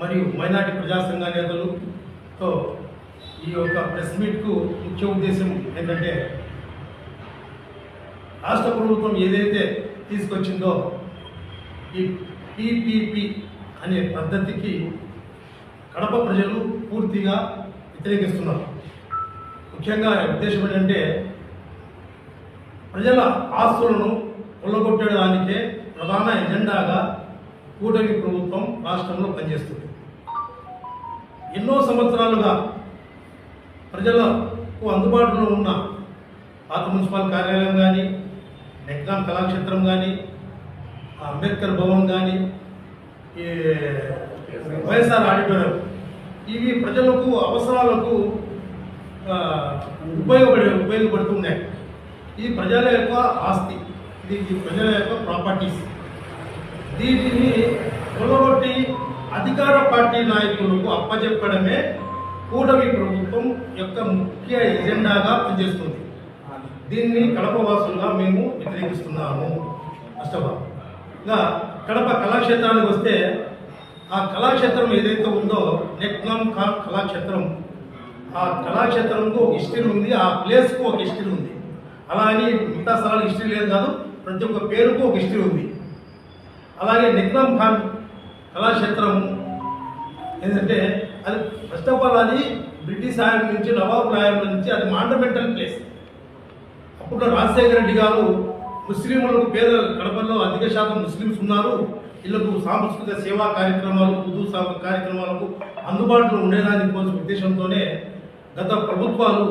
మరియు మైనార్టీ ప్రజాసంఘ నేతలుతో ఈ యొక్క ప్రెస్ మీట్కు ముఖ్య ఉద్దేశం ఏంటంటే రాష్ట్ర ప్రభుత్వం ఏదైతే తీసుకొచ్చిందో ఈ పీపీపీ అనే పద్ధతికి కడప ప్రజలు పూర్తిగా వ్యతిరేకిస్తున్నారు. ముఖ్యంగా ఉద్దేశం ఏంటంటే ప్రజల ఆస్తులను కొల్లగొట్టడానికే ప్రధాన ఎజెండాగా కూటమి ప్రభుత్వం రాష్ట్రంలో పనిచేస్తుంది. ఎన్నో సంవత్సరాలుగా ప్రజలకు అందుబాటులో ఉన్న పాత మున్సిపల్ కార్యాలయం కానీ ఎగ్జామ్ కళాక్షేత్రం కానీ అంబేద్కర్ భవన్ కానీ ఈ వైఎస్ఆర్ ఆడిటోరియం ఇవి ప్రజలకు అవసరాలకు ఉపయోగపడే ఉపయోగపడుతున్నాయి. ఇది ప్రజల యొక్క ఆస్తి ఇది ప్రజల యొక్క ప్రాపర్టీస్. దీనిని కొలగొట్టి అధికార పార్టీ నాయకులకు అప్పచెప్పడమే కూటమి ప్రభుత్వం యొక్క ముఖ్య ఎజెండాగా పనిచేస్తుంది. దీన్ని కడప వాసులుగా మేము వ్యతిరేకిస్తున్నాము. అష్టభా కడప కళాక్షేత్రానికి వస్తే ఆ కళాక్షేత్రం ఏదైతే ఉందో నెక్నామ్ ఖాన్ కళాక్షేత్రం ఆ కళాక్షేత్రంకు ఒక హిస్టరీ ఉంది ఆ ప్లేస్కు ఒక హిస్టరీ ఉంది. అలా అని మిగతా స్థలాలకు హిస్టరీ లేదు కాదు ప్రతి ఒక్క పేరుకు ఒక హిస్టరీ ఉంది. అలాగే నిక్నాం ఖాన్ కళాక్షేత్రం ఏంటంటే అది ఫస్ట్ ఆఫ్ ఆల్ అది బ్రిటిష్ ఆయన నుంచి నవాబ్ రాయల నుంచి అది మాండమెంటల్ ప్లేస్. అప్పుడు రాజశేఖర రెడ్డి గారు ముస్లింలకు పేద కడపలో అధిక శాతం ముస్లిమ్స్ ఉన్నారు. ఇళ్ళకు సాంస్కృతిక సేవా కార్యక్రమాలు ఉర్దూ కార్యక్రమాలకు అందుబాటులో ఉండేదానికి కోసం ఉద్దేశంతోనే గత ప్రభుత్వాలు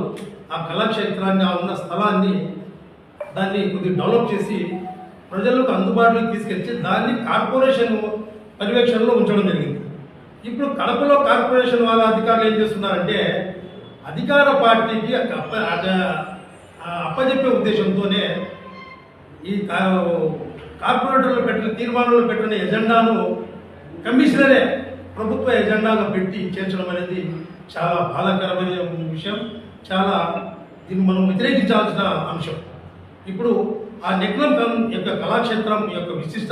ఆ కళాక్షేత్రాన్ని ఆ ఉన్న స్థలాన్ని దాన్ని కొద్దిగా డెవలప్ చేసి ప్రజలకు అందుబాటులోకి తీసుకొచ్చి దాన్ని కార్పొరేషన్ పర్యవేక్షణలో ఉంచడం జరిగింది. ఇప్పుడు కడపలో కార్పొరేషన్ వాళ్ళ అధికారులు ఏం చేస్తున్నారంటే అధికార పార్టీకి అప్ప అప్పజెప్పే ఉద్దేశంతోనే ఈ కా- కార్పొరేటర్లు పెట్టిన తీర్మానంలో పెట్టిన ఎజెండాను కమిషనరే ప్రభుత్వ ఎజెండాగా పెట్టి చేర్చడం అనేది చాలా బాధాకరమైన విషయం చాలా దీన్ని మనం వ్యతిరేకించాల్సిన అంశం. ఇప్పుడు ఆ నెక్లం యొక్క కళాక్షేత్రం యొక్క విశిష్ట